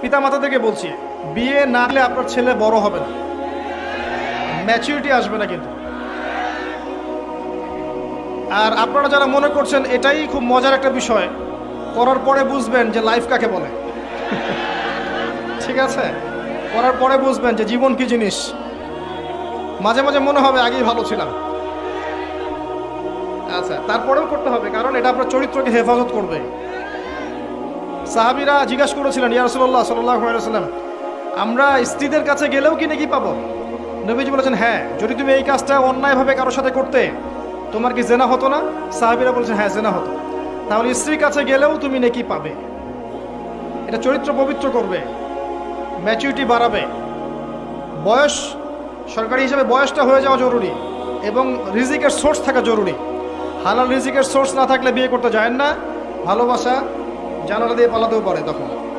পিতা মাতাদেরকে বলছি, বিয়ে না হলে আপনার ছেলে বড় হবে না। ম্যাচুরিটি আসবে না কিন্তু। আর আপনারা যারা মনে করছেন এটাই খুব মজার একটা বিষয়, করার পরে বুঝবেন যে লাইফ কাকে বলে। ঠিক আছে? করার পরে বুঝবেন যে জীবন কি জিনিস। মাঝে মাঝে মনে হবে আগেই ভালো ছিলাম। আচ্ছা তারপরেও করতে হবে, কারণ এটা আপনার চরিত্রকে হেফাজত করবে। সাহাবিরা জিজ্ঞাসা করেছিলেন, ইয়া রসুল্লাহ সাল্লাম আমরা স্ত্রীদের কাছে গেলেও কি নাকি পাবো? নবীজি বলেছেন হ্যাঁ যদি তুমি এই কাজটা অন্যায়ভাবে কারোর সাথে করতে, তোমার কি জেনা হতো না? সাহাবিরা বলেছেন হ্যাঁ জেনা হতো। তাহলে স্ত্রীর কাছে গেলেও তুমি নাকি পাবে। এটা চরিত্র পবিত্র করবে ম্যাচুরিটি বাড়াবে। বয়স, সরকারি হিসাবে বয়সটা হয়ে যাওয়া জরুরি এবং রিজিকের সোর্স থাকা জরুরি। হালাল রিজিকের সোর্স না থাকলে বিয়ে করতে যায় না। ভালোবাসা জানালা দিয়ে পালাতেও পারে তখন।